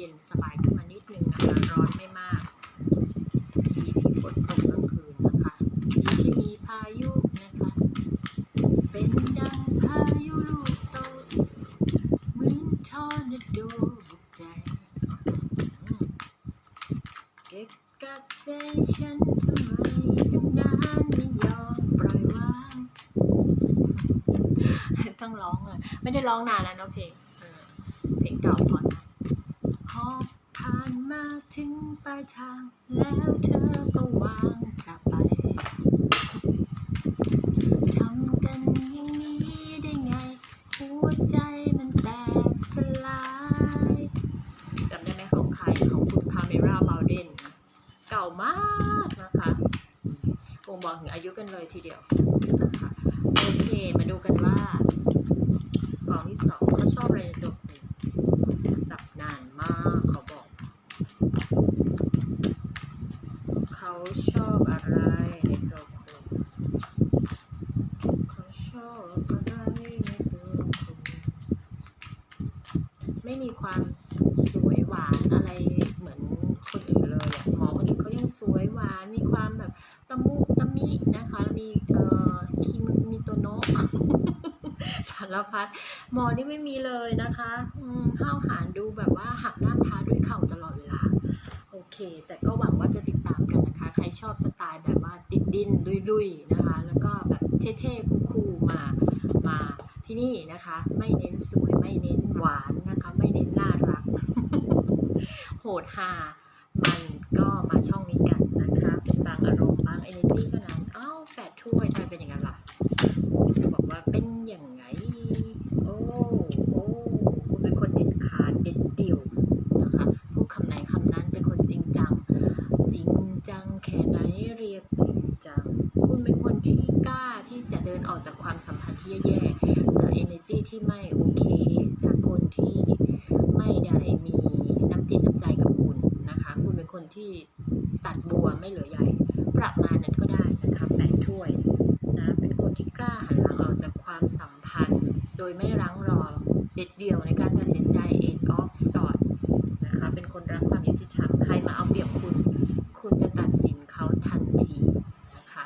เย็นสบายขึ้นมานิดนึงนะคะร้อนไม่มากดีที่ฝนตกกลางคืนนะคะที่มีพายุนะคะ เป็นดังพายุลูกโตเหมือนทอร์นาโดบุกใจเก็บกับใจฉันทำไมจังนานไม่ยอมปล่อยวางต้องร้องอะไม่ได้ร้องนานแล้วเนาะเพลงเพลงเก่าก่อนนะานมาถึงปลายทาง แล้วเธอก็วางกลับไปทำกันอย่างนี้ได้ไง หัวใจมันแตกสลายจำได้ไหมของใครของคุณพาเมราบาเดนเก่ามากนะคะบ่งบอกถึงอายุกันเลยทีเดียวนะคะโอเค มาดูกันว่ากองที่สองเขาชอบอะไรในตัวคุณสับนานมากเขาบอก เขาช อะไรในตัวคุณเขาชอบอะไรในตัวคุณไม่มีความสวยหวานอะไรเหมือนคนอื่นเลยอะหมอคนอื่นเขายังสวยหวานมีความแบบตะมุตะมินะคะมีเอ่อคิมมีตัวโนะสารพัดหมอนี่ไม่มีเลยนะคะอืมห้าวหาญดูแบบว่าหักด้าท้าด้วยเข่าตลอดเวลา โอเค แต่ก็หวังว่าจะติดตามกัน ใครชอบสไตล์แบบว่าติดดินลุยๆนะคะ แล้วก็แบบเท่ๆคูลๆมามาที่นี่นะคะ ไม่เน้นสวยไม่เน้นหวานนะคะ ไม่เน้นน่ารัก โหดฮามันก็มาช่องนี้กันนะคะเป็นบางอารมณ์บาง energy เท่านั้นอ้าวแปดถ้วยทำไมเป็นอย่างนั้นล่ะจะบอกว่าเป็นอย่างไงโอ้โอ้คุณเป็นคนเด็ดขาดเด็ดเดี่ยวนะคะพูดคำไหนคำนั้นเป็นคนจริงจัง จัง แค่ไหนเรียกจริงจัง คุณเป็นคนที่กล้าที่จะเดินออกจากความสัมพันธ์ที่แย่ๆ จาก energy ที่ไม่โอเค จากคนที่ไม่ได้มีน้ำจิตน้ำใจกับคุณนะคะ คุณเป็นคนที่ตัดบัวไม่เหลือใหญ่ ประมาณนั้นก็ได้นะคะแปดถ้วยนะ เป็นคนที่กล้าหันหลังออกจากความสัมพันธ์ โดยไม่รั้งรอเด็ดเดี่ยวในการตัดสินใจ end of s o ะคะ เป็นคนรักความยุติธรรม ใครมาเอาเปรียบคุณ คุณจะตัดสินเขาทันทีนะคะ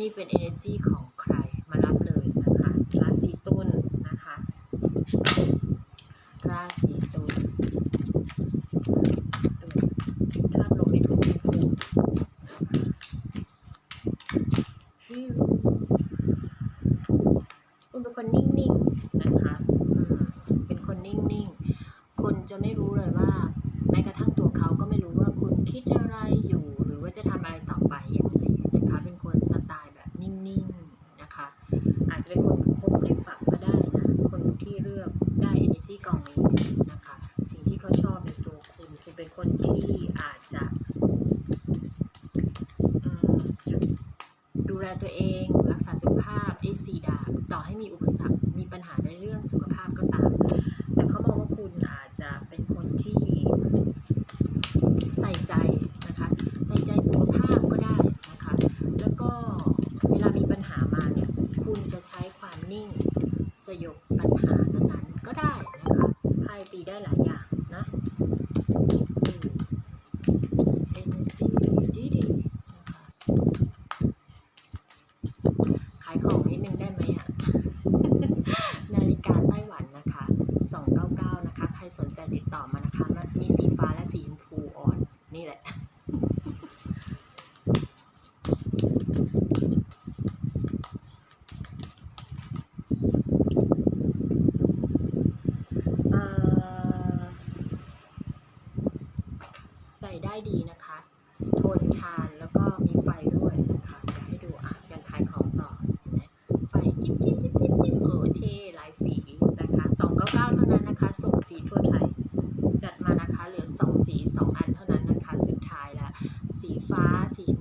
นี่เป็น energy ของใครมารับเลยนะคะราศีตุลนะคะราศีตุลราศีตุลภาพลมในทุกมุมนะคะฟิวคุณเป็นคนนิ่งๆนะคะเป็นคนนิ่งๆ คนจะไม่รู้เลยว่า แม้กระทั่งตัวเขาก็ไม่รู้ว่าคุณคิดอะไร จจะเป็นคนคบในฝักก็ได้นะคนที่เลือกได้ energy กองนี้นะคะสิ่งที่เขาชอบในตัวคุณคุณเป็นคนที่อาจจะดูแลตัวเองรักษาสุขภาพไอ้สีดาบต่อให้มีอุปสรรคมีปัญหาในเรื่องสุขภาพก็ตาม แต่เขามองว่าคุณอาจจะเป็นคนที่ใส่ใจนะคะ ใส่ใจสุขภาพก็ได้นะคะ แล้วก็เวลามีปัญหามาเนี่ย คุณจะใช้ความนิ่ง สยบปัญหานั้นๆ ก็ได้นะคะไพ่ตีได้หลายอย่างนะอืม energy ดีดีๆนะคะขายของนิดนึงได้ไหมอะ นาฬิกาไต้หวันนะคะ 299 นะคะ ใครสนใจติดต่อมานะคะมันมีสีฟ้าและสีชมพูอ่อน นี่แหละ เอ่อใส่ ได้ดีนะคะ ทนทานแล้วก็มีไฟด้วยนะคะจะให้ดูอะยังขายของต่อนไหมไฟจิ๊บจิ๊บจิ๊บจิ๊บจิ๊บเออเท่หลายสีนะคะ299เท่านั้นนะคะส่งฟรีทั่วไทย จัดมานะคะเหลือ2สี2อันเท่านั้นนะคะ สุดท้ายละสีฟ้าสีช